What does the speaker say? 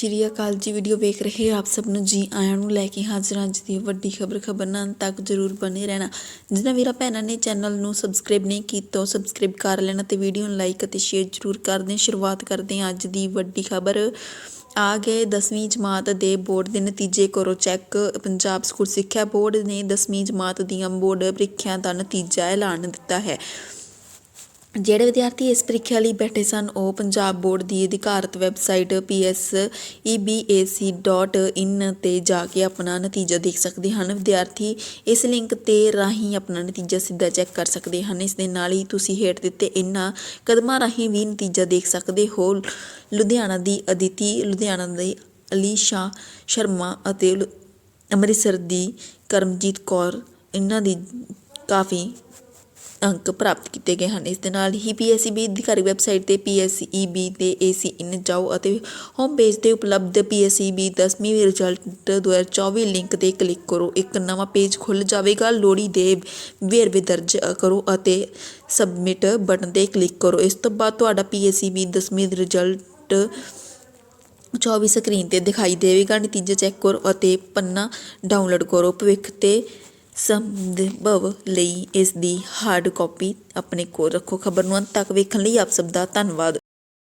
ਸ਼੍ਰੀ ਅਕਾਲ ਜੀ ਵੀਡੀਓ ਵੇਖ ਰਹੇ ਆਪ ਸਭ ਨੂੰ ਜੀ ਆਇਆਂ ਨੂੰ ਲੈ ਕੇ ਹਾਜ਼ਰ ਅੱਜ ਦੀ ਵੱਡੀ ਖਬਰ ਖਬਰ ਨਾਲ ਤੱਕ ਜਰੂਰ ਬਣੇ ਰਹਿਣਾ। ਜਿਨ੍ਹਾਂ ਵੀਰਾਂ ਭੈਣਾਂ ਨੇ ਚੈਨਲ ਨੂੰ ਸਬਸਕ੍ਰਾਈਬ ਨਹੀਂ ਕੀਤਾ, ਉਹ ਸਬਸਕ੍ਰਾਈਬ ਕਰ ਲੈਣਾ ਤੇ ਵੀਡੀਓ ਨੂੰ ਲਾਈਕ ਅਤੇ ਸ਼ੇਅਰ ਜਰੂਰ ਕਰ ਦੇਣ। ਸ਼ੁਰੂਆਤ ਕਰਦੇ ਹਾਂ ਅੱਜ ਦੀ ਵੱਡੀ ਖਬਰ। ਆ ਗਏ 10ਵੀਂ ਜਮਾਤ ਦੇ ਬੋਰਡ ਦੇ ਨਤੀਜੇ, ਕਰੋ ਚੈੱਕ। ਪੰਜਾਬ ਸਕੂਲ ਸਿੱਖਿਆ ਬੋਰਡ ਨੇ 10ਵੀਂ ਜਮਾਤ ਦੀਆਂ ਬੋਰਡ ਪ੍ਰੀਖਿਆ ਦਾ ਨਤੀਜਾ ਐਲਾਨ ਦਿੱਤਾ ਹੈ। ਜਿਹੜੇ ਵਿਦਿਆਰਥੀ ਇਸ ਪ੍ਰੀਖਿਆ ਲਈ ਬੈਠੇ ਸਨ, ਉਹ ਪੰਜਾਬ ਬੋਰਡ ਦੀ ਅਧਿਕਾਰਤ ਵੈਬਸਾਈਟ psebac.in ਤੇ ਜਾ ਕੇ ਆਪਣਾ ਨਤੀਜਾ ਦੇਖ ਸਕਦੇ ਹਨ। ਵਿਦਿਆਰਥੀ ਇਸ ਲਿੰਕ ਤੇ ਰਾਹੀਂ ਆਪਣਾ ਨਤੀਜਾ ਸਿੱਧਾ ਚੈੱਕ ਕਰ ਸਕਦੇ ਹਨ। ਇਸ ਦੇ ਨਾਲ ਹੀ ਤੁਸੀਂ ਹੇਠ ਦਿੱਤੇ ਇਹਨਾਂ ਕਦਮਾਂ ਰਾਹੀਂ ਵੀ ਨਤੀਜਾ ਦੇਖ ਸਕਦੇ ਹੋ। ਲੁਧਿਆਣਾ ਦੀ ਅਦਿਤੀ, ਲੁਧਿਆਣਾ ਦੀ ਅਲੀਸ਼ਾ ਸ਼ਰਮਾ ਅਤੇ ਲੁ- ਅੰਮ੍ਰਿਤਸਰ ਦੀ ਕਰਮਜੀਤ ਕੌਰ ਇਹਨਾਂ ਦੀ ਕਾਫੀ ਅੰਕ ਪ੍ਰਾਪਤ ਕੀਤੇ ਗਏ ਹਨ। ਇਸ ਦੇ ਨਾਲ ਹੀ ਪੀਐਸਸੀਬੀ ਅਧਿਕਾਰੀ ਵੈਬਸਾਈਟ ਤੇ ਪੀਐਸਸੀਬੀ ਤੇ ਏਸੀਇਨ ਜਾਓ ਅਤੇ ਹੋਮ ਪੇਜ ਤੇ ਉਪਲਬਧ ਪੀਐਸਸੀਬੀ 10ਵੀਂ ਰਿਜ਼ਲਟ 2024 ਲਿੰਕ ਤੇ ਕਲਿੱਕ ਕਰੋ। ਇੱਕ ਨਵਾਂ ਪੇਜ ਖੁੱਲ੍ਹ ਜਾਵੇਗਾ। ਲੋੜੀ ਦੇ ਵੇਰਵੇ ਦਰਜ ਕਰੋ ਅਤੇ ਸਬਮਿਟ ਬਟਨ ਤੇ ਕਲਿੱਕ ਕਰੋ। ਇਸ ਤੋਂ ਬਾਅਦ ਤੁਹਾਡਾ ਪੀਐਸਸੀਬੀ 10ਵੀਂ ਰਿਜ਼ਲਟ 24 ਸਕਰੀਨ ਤੇ ਦਿਖਾਈ ਦੇਵੇਗਾ। ਨਤੀਜੇ ਚੈੱਕ ਕਰੋ ਅਤੇ ਪੰਨਾ ਡਾਊਨਲੋਡ ਕਰੋ। ਭਵਿੱਖ ਤੇ ਸੰਭਵ ਲਈ ਇਸ ਦੀ ਹਾਰਡ ਕਾਪੀ ਆਪਣੇ ਕੋਲ ਰੱਖੋ। ਖਬਰ ਨੂੰ ਅੰਤ ਤੱਕ ਵੇਖਣ ਲਈ ਆਪ ਸਭ ਦਾ ਧੰਨਵਾਦ।